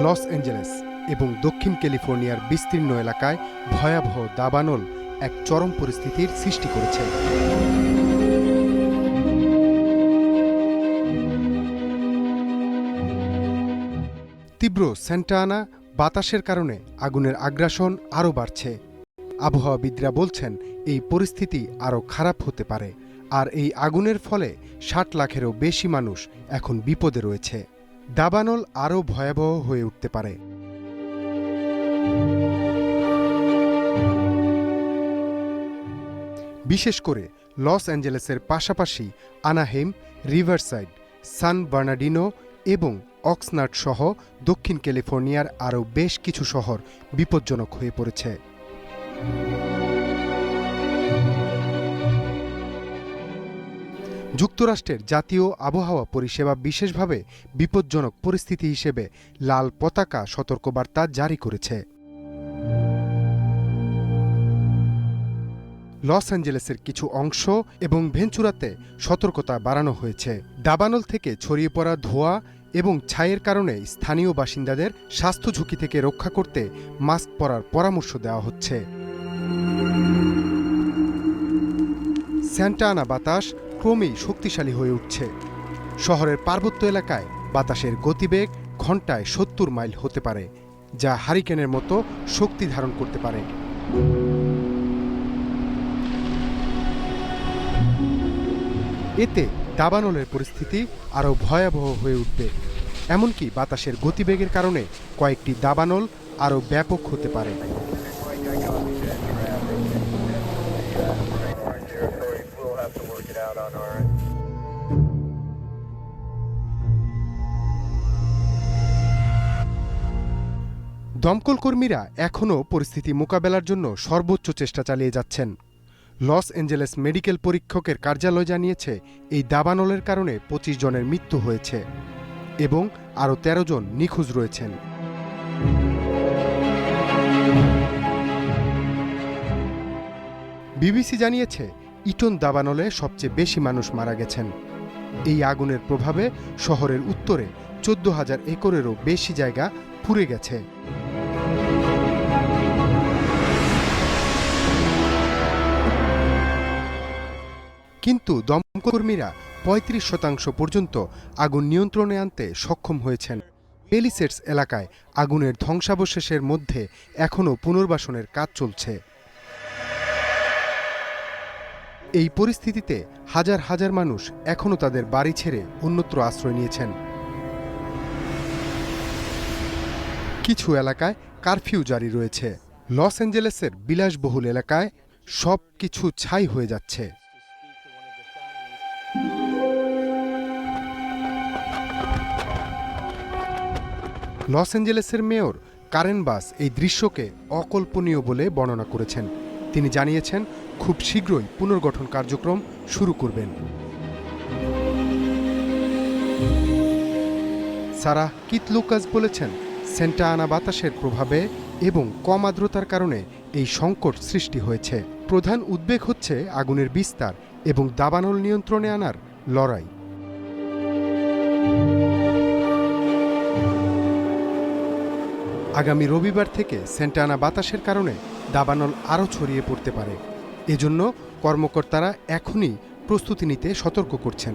Los Angeles এবং দক্ষিণ ক্যালিফোর্নিয়ার বিস্তীর্ণ এলাকায় ভয়াবহ দাবানল এক চরম পরিস্থিতির সৃষ্টি করেছে। তীব্র সেন্টানা বাতাসের কারণে আগুনের আগ্রাসন আরও বাড়ছে। আবহাওয়াবিদরা বলছেন, এই পরিস্থিতি আরও খারাপ হতে পারে, আর এই আগুনের ফলে ষাট লাখেরও বেশি মানুষ এখন বিপদে রয়েছে। দাবানল আরও ভয়াবহ হয়ে উঠতে পারে। বিশেষ করে লস অ্যাঞ্জেলেসের পাশাপাশি আনাহেম, রিভারসাইড, সান বার্নাডিনো এবং অক্সনার্ড সহ দক্ষিণ ক্যালিফোর্নিয়ার আরও বেশ কিছু শহর বিপজ্জনক হয়ে পড়েছে। যুক্তরাষ্ট্রের জাতীয় আবহাওয়া পরিষেবা বিশেষভাবে বিপজ্জনক পরিস্থিতি হিসেবে লাল পতাকা সতর্কবার্তা জারি করেছে। লস অ্যাঞ্জেলেসের কিছু অংশ এবং ভেঞ্চুরাতে সতর্কতা বাড়ানো হয়েছে। দাবানল থেকে ছড়িয়ে পড়া ধোঁয়া এবং ছায়ের কারণে স্থানীয় বাসিন্দাদের স্বাস্থ্য ঝুঁকি থেকে রক্ষা করতে মাস্ক পরার পরামর্শ দেওয়া হচ্ছে। স্যান্টা আনা বাতাস ক্রমেই শক্তিশালী হয়ে উঠছে। শহরের পার্বত্য এলাকায় বাতাসের গতিবেগ ঘন্টায় সত্তর মাইল হতে পারে, যা হারিকেনের মতো শক্তি ধারণ করতে পারে। এতে দাবানলের পরিস্থিতি আরও ভয়াবহ হয়ে উঠবে। এমনকি বাতাসের গতিবেগের কারণে কয়েকটি দাবানল আরও ব্যাপক হতে পারে। On end. দমকল কর্মীরা এখনও পরিস্থিতি মোকাবেলার জন্য সর্বোচ্চ চেষ্টা চালিয়ে যাচ্ছেন লস অ্যাঞ্জেলেস মেডিকেল পরীক্ষকের কার্যালয় জানিয়েছে, এই দাবানলের কারণে পঁচিশ জনের মৃত্যু হয়েছে এবং আরও ১৩ জন নিখোঁজ রয়েছেন বিবিসি জানিয়েছে ইটন দাবানলে সবচেয়ে বেশি মানুষ মারা গেছেন। এই আগুনের প্রভাবে শহরের উত্তরে চোদ্দ হাজার একরেরও বেশি জায়গা পুড়ে গেছে। কিন্তু দমকর্মীরা পঁয়ত্রিশ শতাংশ পর্যন্ত আগুন নিয়ন্ত্রণে আনতে সক্ষম হয়েছেন। পেলিসেটস এলাকায় আগুনের ধ্বংসাবশেষের মধ্যে এখনও পুনর্বাসনের কাজ চলছে। এই পরিস্থিতিতে হাজার হাজার মানুষ এখনও তাদের বাড়ি ছেড়ে অন্যত্র আশ্রয় নিয়েছেন। কিছু এলাকায় কারফিউ জারি রয়েছে। লস অ্যাঞ্জেলেসের বিলাসবহুল এলাকায় সব কিছু ছাই হয়ে যাচ্ছে। লস অ্যাঞ্জেলেসের মেয়র কারেন বাস এই দৃশ্যকে অকল্পনীয় বলে বর্ণনা করেছেন। তিনি জানিয়েছেন, খুব শীঘ্রই পুনর্গঠন কার্যক্রম শুরু করবেন। সারা কিত লুকাস বলেছেন, সেন্টা আনা বাতাসের প্রভাবে এবং কম আর্দ্রতার কারণে এই সংকট সৃষ্টি হয়েছে। প্রধান উদ্বেগ হচ্ছে আগুনের বিস্তার এবং দাবানল নিয়ন্ত্রণে আনার লড়াই। আগামী রবিবার থেকে সেন্টানা বাতাসের কারণে দাবানল আরও ছড়িয়ে পড়তে পারে। এজন্য কর্মকর্তারা এখনই প্রস্তুতি নিতে সতর্ক করছেন।